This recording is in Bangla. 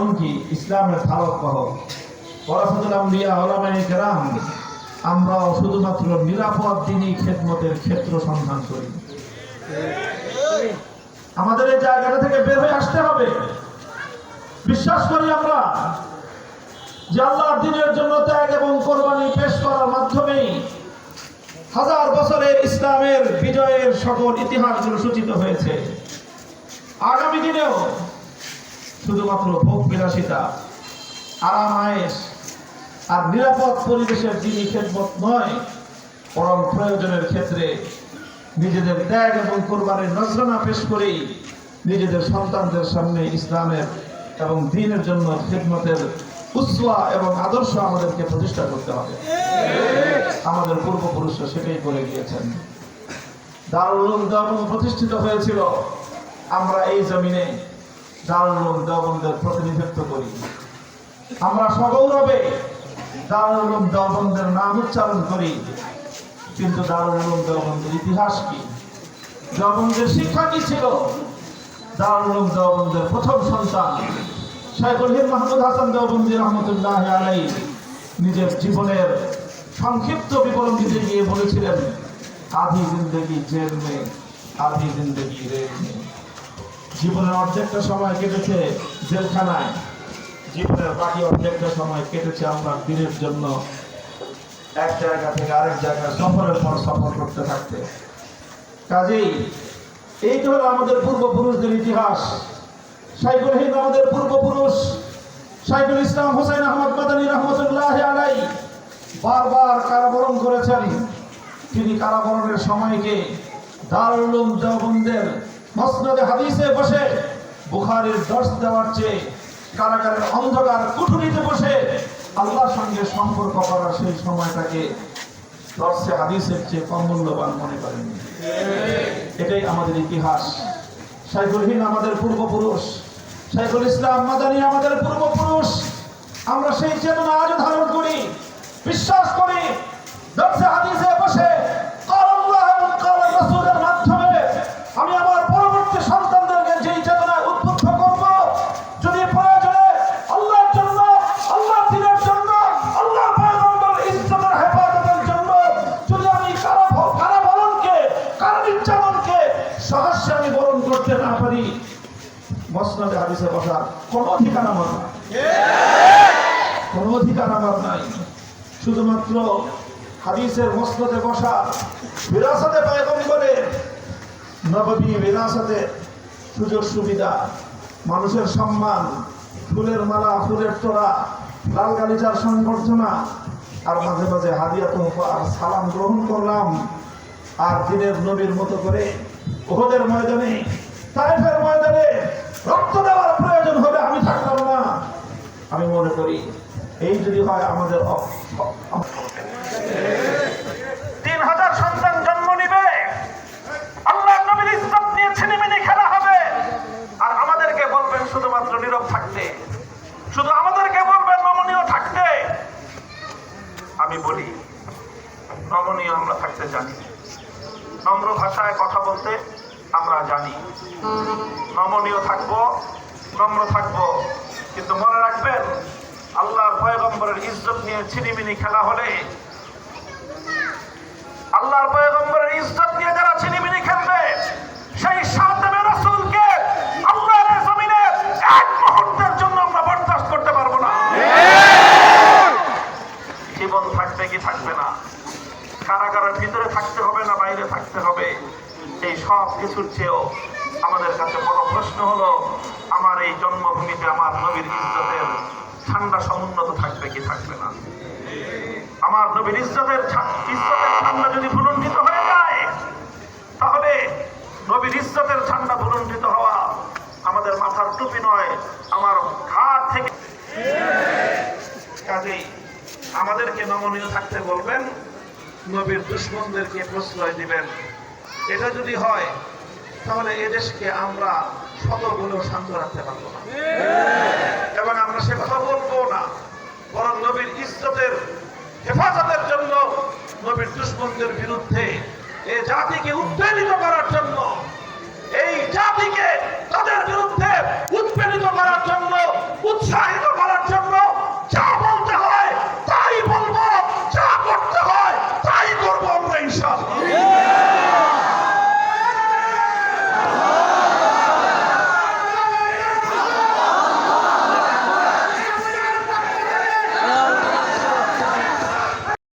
এমনকি ইসলামের ধারক বাহক শুধুমাত্র নিরাপদ খেদমতের ক্ষেত্র সন্ধান করি। আমাদের এই জায়গাটা থেকে বের হয়ে আসতে হবে। বিশ্বাস করি আমরা যে দিনের জন্য ত্যাগ এবং কোরবানি পেশ করার মাধ্যমেই হাজার বছরের ইসলামের বিজয়ের সকল ইতিহাসগুলো সূচিত হয়েছে। আগামী দিনেও শুধুমাত্র ভোগ বিলাসিতা, আরাম আয়েস আর নিরাপদ পরিবেশের যিনি খেদমত নয় বরং প্রয়োজনের ক্ষেত্রে নিজেদের ত্যাগ এবং কোরবানির নজরানা পেশ করেই নিজেদের সন্তানদের সামনে ইসলামের এবং দিনের জন্য খেদমতের উৎসা এবং আদর্শ আমাদেরকে প্রতিষ্ঠা করতে হবে। আমাদের পূর্বপুরুষরা সেটাই করে গিয়েছেন। দারুল উলুম প্রতিষ্ঠিত হয়েছিল। আমরা এই জমিনে দারুল দেওবন্দের প্রতিনিধিত্ব করি। আমরা সগৌরবে দারুল দেওবন্দের নাম উচ্চারণ করি। কিন্তু দারুল দেওবন্দের ইতিহাস কি? দেওবন্দের শিক্ষা কি ছিল? দারুল দেওবন্দের প্রথম সন্তান শাইখুল হিন্দ মাহমুদ হাসান দেওবন্দি রহমতুল্লাহ আলাই নিজের জীবনের সংক্ষিপ্ত বিবরণ দিতে গিয়ে বলেছিলেন, আধি জিন্দগি জেল মে, আধি জিন্দগি রেল মে। জীবনের অর্ধেকটা সময় কেটেছে জেলখানায়। জীবনের বাকি অর্ধেকটা সময় কেটেছে আমরা দিনের জন্য। এক জায়গা থেকে আরেক জায়গায় সফরের পর সফর করতে থাকতে। কাজেই এই তো হলো আমাদের পূর্বপুরুষদের ইতিহাস। সাইকুল হিন্দ আমাদের পূর্বপুরুষ। সাইকুল ইসলাম হোসেন আহমদ মাদানী রহমতুল্লাহ আলাই বারবার কারাবরণ করেছেন। তিনি কারাবরণের সময়কে দারুল দেওবন্দের মসনদে হাদিসে বসে, বুখারীর দর্শ দেওয়ার চেয়ে কারাগারের অন্ধকার কুঠুরিতে বসে আল্লাহর সঙ্গে সম্পর্ক করার সেই সময়টাকে দর্শে হাদিসের চেয়ে কম মূল্যবান মনে করেননি এটাই আমাদের ইতিহাস। শাইখুল হিন্দ আমাদের পূর্বপুরুষ। শাইখুল ইসলাম মাদানী আমাদের পূর্বপুরুষ। আমরা সেই চেতনা আজও ধারণ করি, বিশ্বাস করি, দর্শে সহস্যে আমি বরণ করতে না পারি। মসনদে হাদিসে বসার কোনো অধিকার আমার নাই। কোনো অধিকার আমার নাই। শুধুমাত্র হাদিসের মসনদে বসা, বিরাসতে পায়গম্বরের নববী বিরাসতে সুযোগ সুবিধা, মানুষের সম্মান, ফুলের মালা, ফুলের তোড়া, লাল গালিচার সংবর্ধনা, আর মাঝে মাঝে হাদিয়া তোহফা আর সালাম গ্রহণ করলাম। আর দিনের নবীর মতো করে ওহদের ময়দানে, তাইফের ময়দানে রক্ত দেওয়ার প্রয়োজন হবে, আমি থাকতাম না। আমি মনে করি, এই যদি হয় আমাদের তিন হাজার সন্তান জন্ম নিবে, আল্লাহ নবীর ইসলাম নিয়ে ছিনিমিনি খেলা হবে। আর আমাদেরকে বলবেন, শুধুমাত্র নীরব থাকতে। শুধু আমাদেরকে বলবেন, নমনীয় থাকতে। আমি বলি, নমনীয় আমরা থাকতে জানি। নম্র ভাষায় কথা বলতে আমরা জানি। নমনীয় থাকব নম্র থাকব। কিন্তু মনে রাখবেন আল্লাহর পয়গম্বরের ইজ্জত নিয়ে ছিনিমিনি খেলা হলে আল্লাহর পয়গম্বরের ইজ্জত নিয়ে যারা ছিনিমিনি খেলবে সেই সাতমে রাসূলকে আল্লাহর জমিনে এক মুহূর্তের জন্য আমরা বরদাস্ত করতে পারব না। জীবন থাকবে কি থাকবে না কারাগারের ভিতরে থাকতে হবে না বাইরে থাকতে হবে এই সব কিছুর চেয়েও আমাদের কাছে বড় প্রশ্ন হলো, আমার এই জন্মভূমিতে আমার নবীর ইজ্জতের ঠান্ডা সমুন্নত থাকবে কি থাকবে না? আমার নবীর ইজ্জতের ইজ্জতের ঠান্ডা যদি ভুলণ্ডিত হয়ে যায়, তাহলে নবীর ইজ্জতের ঠান্ডা ভুলণ্ডিত হওয়া আমাদের মাথার টুপি নয়, আমার ঘাট থেকে। কাজেই আমাদেরকে নমনীয় থাকতে বলবেন, নবীর দুশ্মনদেরকে প্রশ্রয় দিবেন। এটা যদি হয়, তাহলে এদেশকে আমরা শতগুলো শান্ত রাখতে পারব না। এবং আমরা সে কথা বলব না, বরং নবীর ইজ্জতের হেফাজতের জন্য, নবীর দুশ্মনদের বিরুদ্ধে এই জাতিকে উদ্বেলিত করার জন্য, এই জাতিকে তাদের বিরুদ্ধে